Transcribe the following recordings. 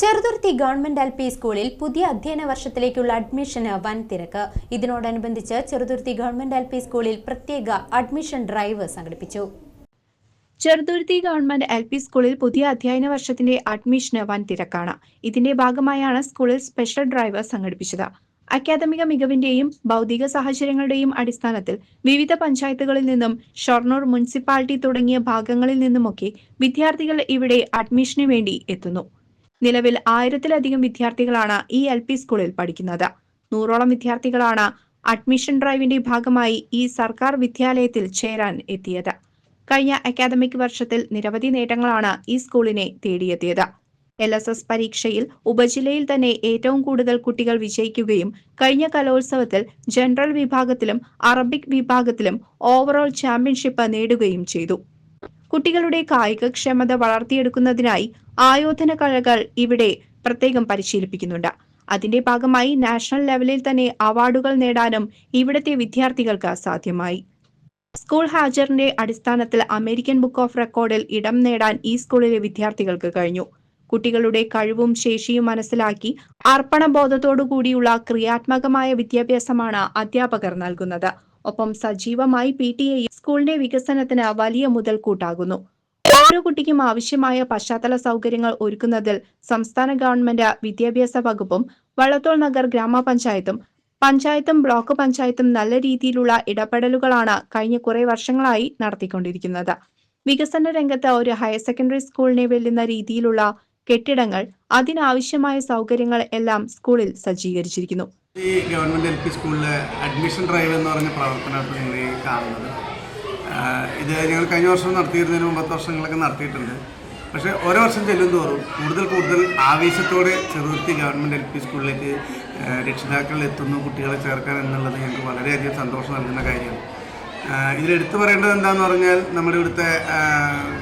Cheruthuruthy government L P സ്കൂളിൽ പുതിയ അധ്യയന വർഷത്തിലേക്കുള്ള അഡ്മിഷന് വൻ തിരക്ക് ഇതിനോടനുബന്ധിച്ച് ചെറുതുരുത്തി ഗവൺമെന്റ് എൽ പി സ്കൂളിൽ പ്രത്യേക അഡ്മിഷൻ ഡ്രൈവ് സംഘടിപ്പിച്ചു. ചെറുതുരുത്തി ഗവൺമെന്റ് എൽ പി സ്കൂളിൽ പുതിയ അധ്യയന വർഷത്തിന്റെ അഡ്മിഷന് വൻ തിരക്കാണ് ഇതിന്റെ ഭാഗമായാണ് സ്കൂളിൽ സ്പെഷ്യൽ ഡ്രൈവ് സംഘടിപ്പിച്ചത്. അക്കാദമിക മികവിന്റെയും ഭൗതിക സാഹചര്യങ്ങളുടെയും അടിസ്ഥാനത്തിൽ വിവിധ പഞ്ചായത്തുകളിൽ നിന്നും ഷൊർണൂർ മുനിസിപ്പാലിറ്റി തുടങ്ങിയ ഭാഗങ്ങളിൽ നിന്നുമൊക്കെ വിദ്യാർത്ഥികൾ ഇവിടെ അഡ്മിഷന് വേണ്ടി എത്തുന്നു. നിലവിൽ ആയിരത്തിലധികം വിദ്യാർത്ഥികളാണ് ഈ എൽ പി സ്കൂളിൽ പഠിക്കുന്നത്. നൂറോളം വിദ്യാർത്ഥികളാണ് അഡ്മിഷൻ ഡ്രൈവിന്റെ ഭാഗമായി ഈ സർക്കാർ വിദ്യാലയത്തിൽ ചേരാൻ എത്തിയത്. കഴിഞ്ഞ അക്കാദമിക് വർഷത്തിൽ നിരവധി നേട്ടങ്ങളാണ് ഈ സ്കൂളിനെ തേടിയെത്തിയത്. എൽ എസ് എസ് പരീക്ഷയിൽ ഉപജില്ലയിൽ തന്നെ ഏറ്റവും കൂടുതൽ കുട്ടികൾ വിജയിക്കുകയും കഴിഞ്ഞ കലോത്സവത്തിൽ ജനറൽ വിഭാഗത്തിലും അറബിക് വിഭാഗത്തിലും ഓവറോൾ ചാമ്പ്യൻഷിപ്പ് നേടുകയും ചെയ്തു. കുട്ടികളുടെ കായികക്ഷമത വളർത്തിയെടുക്കുന്നതിനായി ആയോധന കലകൾ ഇവിടെ പ്രത്യേകം പരിശീലിപ്പിക്കുന്നുണ്ട്. അതിന്റെ ഭാഗമായി നാഷണൽ ലെവലിൽ തന്നെ അവാർഡുകൾ നേടാനും ഇവിടുത്തെ വിദ്യാർത്ഥികൾക്ക് സാധ്യമായി. സ്കൂൾ ഹാജറിന്റെ അടിസ്ഥാനത്തിൽ അമേരിക്കൻ ബുക്ക് ഓഫ് റെക്കോർഡിൽ ഇടം നേടാൻ ഈ സ്കൂളിലെ വിദ്യാർത്ഥികൾക്ക് കഴിഞ്ഞു. കുട്ടികളുടെ കഴിവും ശേഷിയും മനസ്സിലാക്കി അർപ്പണബോധത്തോടു കൂടിയുള്ള ക്രിയാത്മകമായ വിദ്യാഭ്യാസമാണ് അധ്യാപകർ നൽകുന്നത്. ഒപ്പം സജീവമായി പി ടി എ സ്കൂളിന്റെ വികസനത്തിന് വലിയ മുതൽക്കൂട്ടാകുന്നു. ഓരോ കുട്ടിക്കും ആവശ്യമായ പശ്ചാത്തല സൗകര്യങ്ങൾ ഒരുക്കുന്നതിൽ സംസ്ഥാന ഗവൺമെന്റ് വിദ്യാഭ്യാസ വകുപ്പും വള്ളത്തോൾ നഗർ ഗ്രാമപഞ്ചായത്തും പഞ്ചായത്തും ബ്ലോക്ക് പഞ്ചായത്തും നല്ല രീതിയിലുള്ള ഇടപെടലുകളാണ് കഴിഞ്ഞ കുറെ വർഷങ്ങളായി നടത്തിക്കൊണ്ടിരിക്കുന്നത്. വികസന രംഗത്ത് ഒരു ഹയർ സെക്കൻഡറി സ്കൂളിനെ വെല്ലുന്ന രീതിയിലുള്ള കെട്ടിടങ്ങൾ അതിനാവശ്യമായ സൗകര്യങ്ങൾ എല്ലാം സ്കൂളിൽ സജ്ജീകരിച്ചിരിക്കുന്നു. ഈ ഗവൺമെന്റ് എൽ പി സ്കൂളിലെ അഡ്മിഷൻ ഡ്രൈവ് എന്ന് പറഞ്ഞ പ്രവർത്തനമാണ് നിങ്ങൾ ഈ കാണുന്നത്. ഇത് ഞങ്ങൾ കഴിഞ്ഞ വർഷം നടത്തിയിരുന്നതിന് മുമ്പത്തെ വർഷങ്ങളൊക്കെ നടത്തിയിട്ടുണ്ട്. പക്ഷേ ഓരോ വർഷം ചെല്ലും തോറും കൂടുതൽ കൂടുതൽ ആവേശത്തോടെ ചെറുതുരുത്തി ഗവൺമെന്റ് എൽ പി സ്കൂളിലേക്ക് രക്ഷിതാക്കൾ എത്തുന്നു കുട്ടികളെ ചേർക്കാൻ എന്നുള്ളത് ഞങ്ങൾക്ക് വളരെയധികം സന്തോഷം നൽകുന്ന കാര്യമാണ്. ഇതിലെടുത്തു പറയേണ്ടത് എന്താണെന്ന് പറഞ്ഞാൽ നമ്മുടെ ഇവിടുത്തെ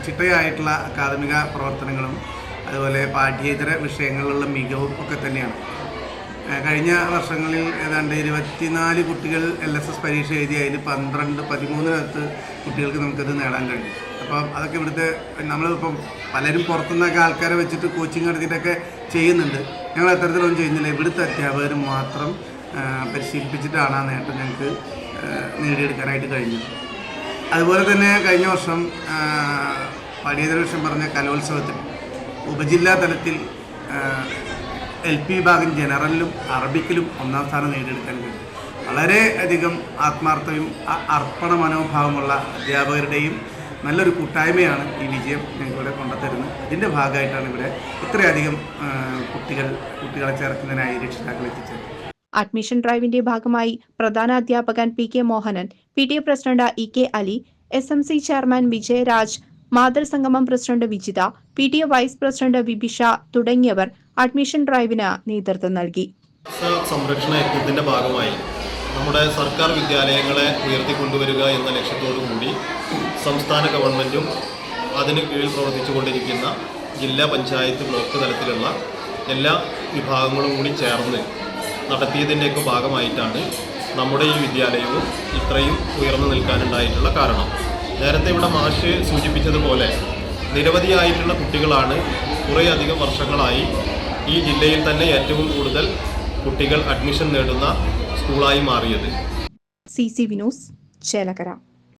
ചിട്ടയായിട്ടുള്ള അക്കാദമിക പ്രവർത്തനങ്ങളും അതുപോലെ പാഠ്യേതര വിഷയങ്ങളിലുള്ള മികവും ഒക്കെ തന്നെയാണ്. കഴിഞ്ഞ വർഷങ്ങളിൽ ഏതാണ്ട് ഇരുപത്തിനാല് കുട്ടികൾ എൽ എസ് എസ് പരീക്ഷ എഴുതി അതിൽ പന്ത്രണ്ട് പതിമൂന്നിനകത്ത് കുട്ടികൾക്ക് നമുക്കത് നേടാൻ കഴിയും അപ്പം അതൊക്കെ ഇവിടുത്തെ നമ്മളിപ്പം പലരും പുറത്തുനിന്നൊക്കെ ആൾക്കാരെ വെച്ചിട്ട് കോച്ചിങ് നടത്തിയിട്ടൊക്കെ ചെയ്യുന്നുണ്ട്. ഞങ്ങൾ അത്തരത്തിലൊന്നും ചെയ്യുന്നില്ല. ഇവിടുത്തെ അധ്യാപകർ മാത്രം പരിശീലിപ്പിച്ചിട്ടാണ് ആ നേട്ടം ഞങ്ങൾക്ക് നേടിയെടുക്കാനായിട്ട് കഴിഞ്ഞത്. അതുപോലെ തന്നെ കഴിഞ്ഞ വർഷം ഏഹ് വർഷം പറഞ്ഞ കലോത്സവത്തിൽ ഉപജില്ലാ തലത്തിൽ എൽ പി വിഭാഗം ജനറലിലും അറബിക്കിലും ഒന്നാം സ്ഥാനം നേടിയെടുക്കാൻ കഴിയും. വളരെ അധികം ആത്മാർത്ഥയും അർപ്പണ മനോഭാവമുള്ള അധ്യാപകരുടെയും നല്ലൊരു കൂട്ടായ്മയാണ് ഈ വിജയം ഞങ്ങളിവിടെ കൊണ്ടുത്തരുന്നത് ഇതിന്റെ ഭാഗമായിട്ടാണ് ഇവിടെ ഇത്രയധികം കുട്ടികൾ കുട്ടികളെ ചേർക്കുന്നതിനായി രക്ഷിതാക്കൾ എത്തിച്ചത്. അഡ്മിഷൻ ഡ്രൈവിന്റെ ഭാഗമായി പ്രധാന അധ്യാപകൻ P K Mohanan P T A president E K Ali S M C chairman Vijayaraj മാതൃസംഗമം president Vijitha P T A vice president Vibisha തുടങ്ങിയവർ അഡ്മിഷൻ ഡ്രൈവിന് നേതൃത്വം നൽകി. സംരക്ഷണ യജ്ഞത്തിന്റെ ഭാഗമായി നമ്മുടെ സർക്കാർ വിദ്യാലയങ്ങളെ ഉയർത്തിക്കൊണ്ടുവരിക എന്ന ലക്ഷ്യത്തോടു കൂടി സംസ്ഥാന ഗവൺമെന്റും അതിന് കീഴിൽ പ്രവർത്തിച്ചുകൊണ്ടിരിക്കുന്ന ജില്ലാ പഞ്ചായത്ത് ബ്ലോക്ക് തലത്തിലുള്ള എല്ലാ വിഭാഗങ്ങളും കൂടി ചേർന്ന് നടത്തിയതിന്റെയൊക്കെ ഭാഗമായിട്ടാണ് നമ്മുടെ ഈ വിദ്യാലയവും ഇത്രയും ഉയർന്നു നിൽക്കാനുണ്ടായിട്ടുള്ള കാരണം. നേരത്തെ ഇവിടെ മാഷ് സൂചിപ്പിച്ചതുപോലെ നിരവധിയായിട്ടുള്ള കുട്ടികളാണ് കുറേയധികം വർഷങ്ങളായി ഈ ജില്ലയിൽ തന്നെ ഏറ്റവും കൂടുതൽ കുട്ടികൾ അഡ്മിഷൻ നേടുന്ന സ്കൂളായി മാറിയത്. C C Vinos Chelakkara.